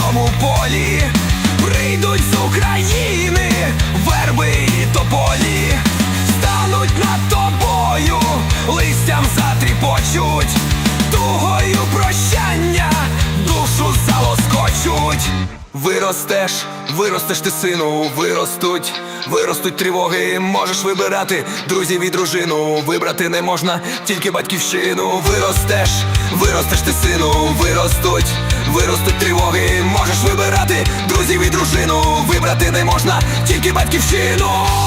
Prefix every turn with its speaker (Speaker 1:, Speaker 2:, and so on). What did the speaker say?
Speaker 1: цьому полі прийдуть з України верби і тополі, стануть над тобою, листям затріпочуть туго. Виростеш, виростеш ти сину, виростуть, виростуть тривоги, можеш вибирати друзів і дружину. Вибрати не можна, тільки батьківщину. Виростеш, виростеш ти сину, виростуть, виростуть тривоги, можеш вибирати друзів і дружину. Вибрати не можна, тільки батьківщину.